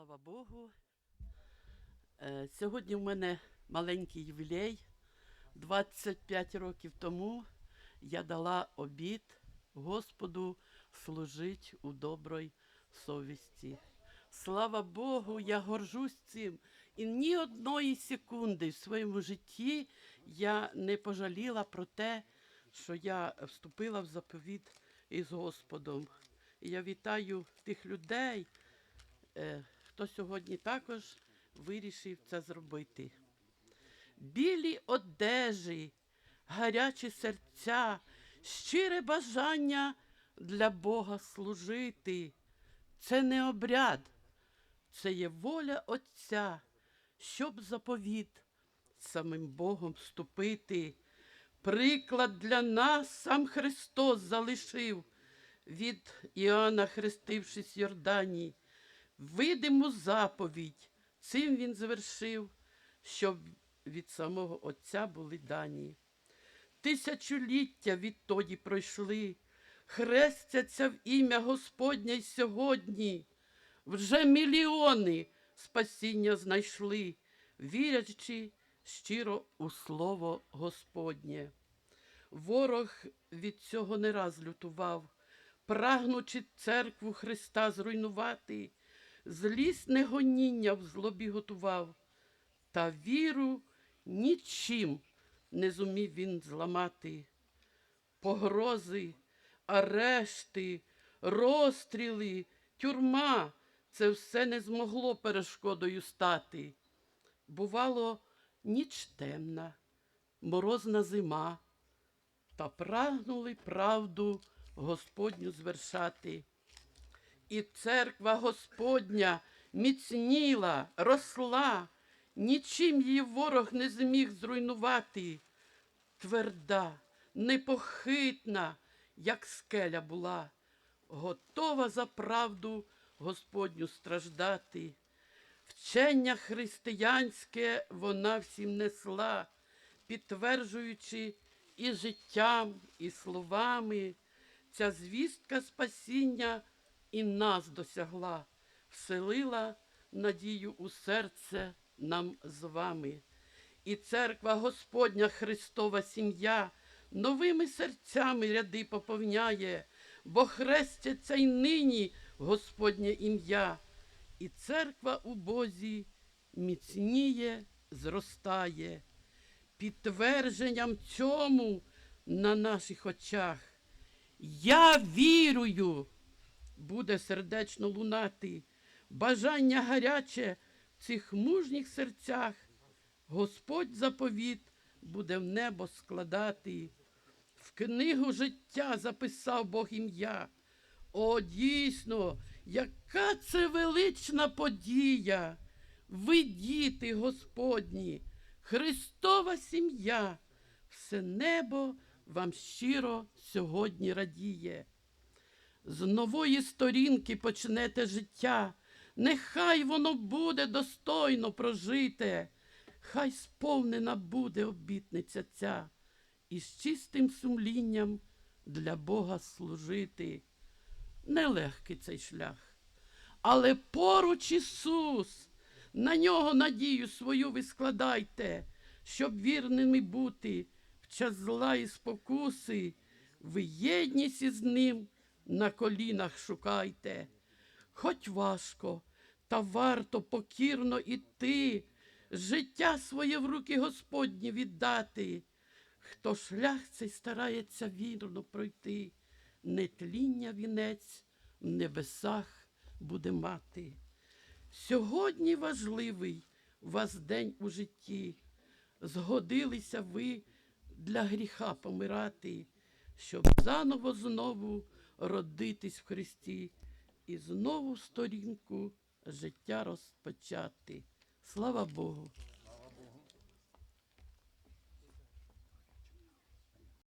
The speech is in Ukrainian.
Слава Богу. Е, Сьогодні в мене маленький ювілей. 25 років тому я дала обід Господу служить у добрій совісті. Слава Богу, я горжусь цим. І ні одної секунди в своєму житті я не пожаліла про те, що я вступила в заповіт із Господом. І я вітаю тих людей, хто сьогодні також вирішив це зробити. Білі одежі, гарячі серця, щире бажання для Бога служити. Це не обряд, це є воля Отця, щоб заповіт самим Богом вступити. Приклад для нас сам Христос залишив від Іоанна, хрестившись в Йордані. Видиму заповідь цим він завершив, щоб від самого Отця були дані. Тисячоліття відтоді пройшли, хрестяться в ім'я Господня й сьогодні. Вже мільйони спасіння знайшли, вірячи щиро у слово Господнє. Ворог від цього не раз лютував, прагнучи церкву Христа зруйнувати, злісне гоніння в злобі готував, та віру нічим не зумів він зламати. Погрози, арешти, розстріли, тюрма це все не змогло перешкодою стати. Бувало, ніч темна, морозна зима, та прагнули правду Господню звершати. І церква Господня міцніла, росла, нічим її ворог не зміг зруйнувати. Тверда, непохитна, як скеля була, готова за правду Господню страждати. Вчення християнське вона всім несла, підтверджуючи і життям, і словами. Ця звістка спасіння і нас досягла, вселила надію у серце нам з вами. І церква Господня Христова сім'я новими серцями ряди поповняє, бо хрестяться й нині Господнє ім'я. І церква у Бозі міцніє, зростає. Підтвердженням цьому на наших очах. Я вірую, буде сердечно лунати, бажання гаряче в цих мужніх серцях. Господь заповіт буде в небо складати. В книгу життя записав Бог ім'я. О, дійсно, яка це велична подія! Ви діти Господні, Христова сім'я, все небо вам щиро сьогодні радіє. З нової сторінки почнете життя, нехай воно буде достойно прожите, хай сповнена буде обітниця ця, і з чистим сумлінням для Бога служити. Нелегкий цей шлях, але поруч Ісус, на нього надію свою ви складайте, щоб вірними бути в час зла і спокуси, ви єдність із ним на колінах шукайте. Хоч важко, та варто покірно іти, життя своє в руки Господні віддати. Хто шлях цей старається вірно пройти, нетління вінець в небесах буде мати. Сьогодні важливий вас день у житті. Згодилися ви для гріха помирати, щоб заново знову родитись в Христі і знову сторінку життя розпочати. Слава Богу!